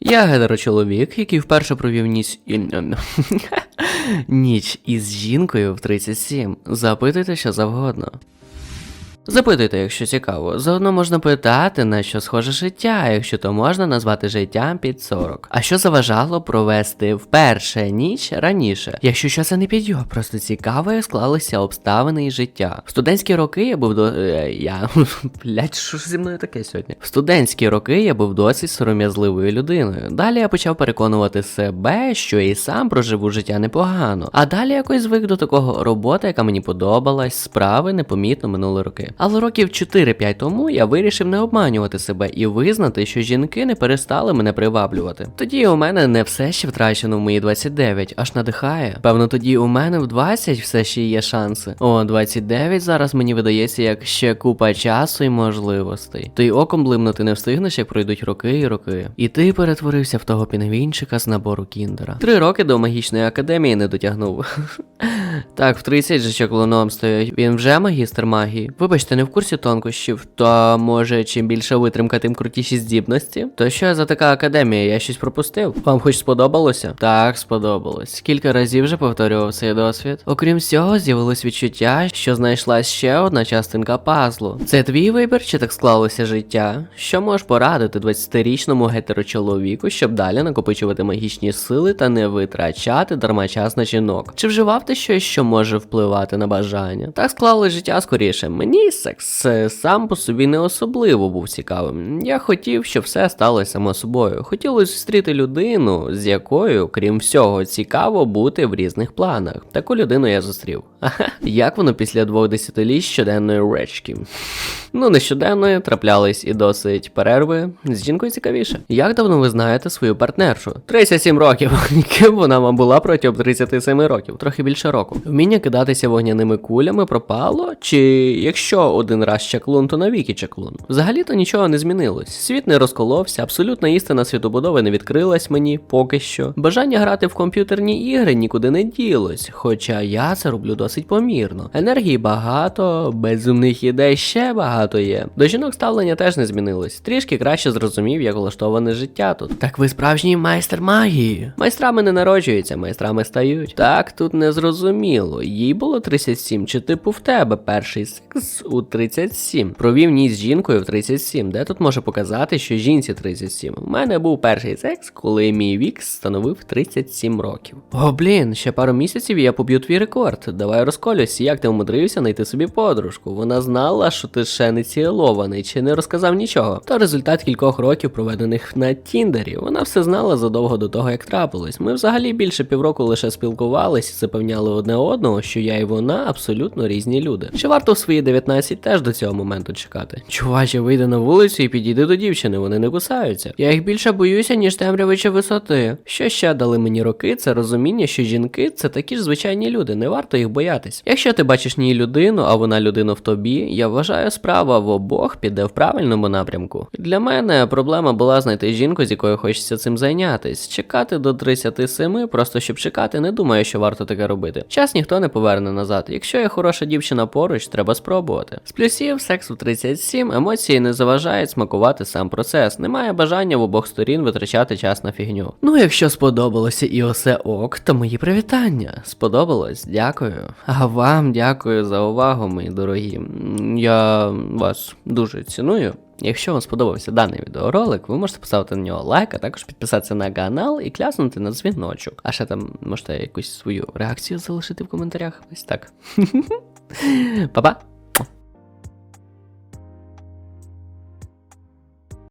Я гетерочоловік, який вперше провів ніч... ніч із жінкою в 37. Запитуйте, що завгодно. Запитуйте, якщо цікаво. Заодно можна питати, на що схоже життя, якщо то можна назвати життям під 40. А що заважало провести вперше ніч раніше? Якщо що це не підйо, просто цікаво, як склалися обставини і життя. В студентські роки я був до. е, Я. Блять, що зі мною таке сьогодні? В студентські роки я був досить сором'язливою людиною. Далі я почав переконувати себе, що і сам проживу життя непогано. А далі якось звик до такого роботи, яка мені подобалась, справи непомітно минули роки. Але років 4-5 тому я вирішив не обманювати себе і визнати, що жінки не перестали мене приваблювати. Тоді у мене не все ще втрачено в мої 29, аж надихає. Певно, тоді у мене в 20 все ще є шанси. О, 29 зараз мені видається як ще купа часу і можливостей. Ти оком блимнути не встигнеш, як пройдуть роки і роки. І ти перетворився в того пінгвінчика з набору кіндера. Три роки до магічної академії не дотягнув. Так, в 30 же чаклуном стоять. Він вже магістр магії. Вибачте, не в курсі тонкощів. То може, чим більша витримка, тим крутіші здібності? То що за така академія? Я щось пропустив? Вам хоч сподобалося? Так, сподобалось. Кілька разів вже повторював цей досвід. Окрім цього, з'явилось відчуття, що знайшлась ще одна частинка пазлу. Це твій вибір, чи так склалося життя? Що можеш порадити 20-річному гетерочоловіку, щоб далі накопичувати магічні сили та не витрачати дарма час на жінок? Чи вживав ти щось, що може впливати на бажання? Так склалось життя скоріше. Мені секс е, сам по собі не особливо був цікавим. Я хотів, щоб все сталося само собою. Хотілося зустріти людину, з якою, крім всього, цікаво бути в різних планах. Таку людину я зустрів. Ага. Як воно після двох десятиліть щоденної речки? Ну, нещоденної траплялись і досить перерви. З жінкою цікавіше. Як давно ви знаєте свою партнершу? 37 років. Ким вона вам була протягом 37 років, трохи більше року. Вміння кидатися вогняними кулями пропало? Чи якщо один раз чаклун, то навіки чаклун? Взагалі-то нічого не змінилось. Світ не розколовся, абсолютна істина світобудови не відкрилась мені поки що. Бажання грати в комп'ютерні ігри нікуди не ділось, хоча я це роблю досить помірно. Енергії багато, безумних ідей ще багато є. До жінок ставлення теж не змінилось. Трішки краще зрозумів, як влаштоване життя тут. Так ви справжній майстер магії. Майстрами не народжуються, майстрами стають. Так, тут не зрозуміло. Їй було 37, чи типу в тебе перший секс у 37. Провів ніч з жінкою в 37. Де тут може показати, що жінці 37? У мене був перший секс, коли мій вік становив 37 років. О, блін, ще пару місяців і я поб'ю твій рекорд. Давай розколюсь, як ти умудрився знайти собі подружку. Вона знала, що ти ще не цілований, чи не розказав нічого. То результат кількох років, проведених на Тіндері. Вона все знала задовго до того, як трапилось. Ми взагалі більше півроку лише спілкувались і запевняли одне одного, що я і вона абсолютно різні люди. Чи варто в свої 19 теж до цього моменту чекати? Чуваче, вийди на вулицю і підійди до дівчини, вони не кусаються. Я їх більше боюся, ніж темряви чи висоти. Що ще дали мені роки, це розуміння, що жінки це такі ж звичайні люди, не варто їх боятись. Якщо ти бачиш ній людину, а вона людина в тобі, я вважаю, справа в обох піде в правильному напрямку. Для мене проблема була знайти жінку, з якою хочеться цим зайнятись. Чекати до 37, просто щоб чекати, не думаю, що варто таке робити. Час ніхто не поверне назад. Якщо є хороша дівчина поруч, треба спробувати. З плюсів секс у 37, емоції не заважають смакувати сам процес. Немає бажання в обох сторін витрачати час на фігню. Ну, якщо сподобалося і усе ок, то мої привітання. Сподобалось, дякую. А вам дякую за увагу, мої дорогі. Я вас дуже ціную. Якщо вам сподобався даний відеоролик, ви можете поставити на нього лайк, а також підписатися на канал і кляснути на дзвіночок. А ще там можете якусь свою реакцію залишити в коментарях. Ось так. Па-па!